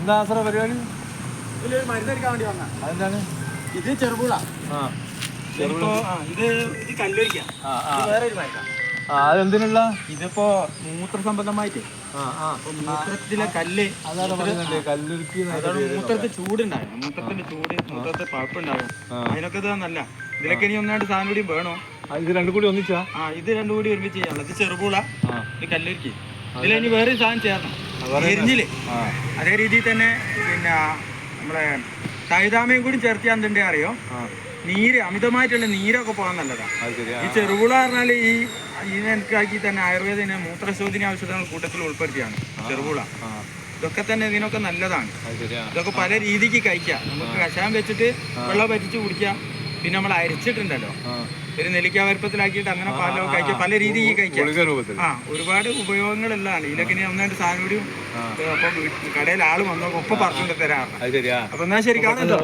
എന്താ സാറേ പരിപാടി? ഇതിലൊരു മരുന്നടിക്കാൻ വേണ്ടി വന്ന അതെന്താണ്? ഇത് ചെറുപുള. ആ. ഇത് ഇത് കല്ലൊരിക്കാം വേറെ ഒരു അതെന്തിനുള്ള? ഇതിപ്പോ മൂത്ര സംബന്ധമായിട്ട് മൂത്രത്തിലെ കല്ല്. കല്ലുരുക്കി മൂത്രത്തിൽ ചൂടുണ്ടാവും മൂത്രത്തിന്റെ ചൂട് മൂത്രത്തിൽ പഴപ്പുണ്ടാവും. അതിനൊക്കെ ഇത് നല്ല ഇതിലൊക്കെ ഇനി ഒന്നായിട്ട് സാധനം കൂടി വേണോ? ഇത് രണ്ടും കൂടി ഒന്നിച്ചാ? ആ ഇത് രണ്ടും കൂടി ഒരുമിച്ച് ചെയ്യാനുള്ള ഇത് ചെറുപുള ഇത് കല്ലുരുക്കി. ഇതിൽ ഇനി വേറെ സാധനം ചേർക്കണം. വേറെ എരിഞ്ഞിൽ. അതേ രീതിയിൽ തന്നെ പിന്നെ നമ്മളെ തൈതാമയും കൂടി ചേർത്തിയാൽ എന്തുണ്ട് അറിയോ? നീര് അമിതമായിട്ടുള്ള നീരൊക്കെ പോകാൻ നല്ലതാണ് ഈ ചെറുപുള പറഞ്ഞാൽ ഈ ഇതിനനുക്കാക്കി തന്നെ ആയുർവേദന മൂത്രശോധന ഔഷധങ്ങൾ കൂട്ടത്തിൽ ഉൾപ്പെടുത്തിയാണ് ചെറുപുള. ഇതൊക്കെ തന്നെ ഇതിനൊക്കെ നല്ലതാണ്. ഇതൊക്കെ പല രീതിക്ക് കഴിക്കാം. നമുക്ക് കഷായം വെച്ചിട്ട് വെള്ളം പറ്റിച്ച് കുടിക്കാം. പിന്നെ നമ്മൾ അരിച്ചിട്ടുണ്ടല്ലോ. ഒരു നെല്ലിക്ക വലുപ്പത്തിലാക്കിയിട്ട് അങ്ങനെ പാലോ കഴിക്കാം. പല രീതിക്ക് കഴിക്കാം. ആ ഒരുപാട് ഉപയോഗങ്ങളുള്ളതാണ്. ഇതിലൊക്കെ ഇനി ഒന്നായിട്ട് സാധനം കൂടി അപ്പൊ കടയിൽ ആൾ വന്നോ ഒപ്പം പറഞ്ഞിട്ട് തരാറുണ്ട് അപ്പൊ എന്നാ ശരി കാണുമല്ലോ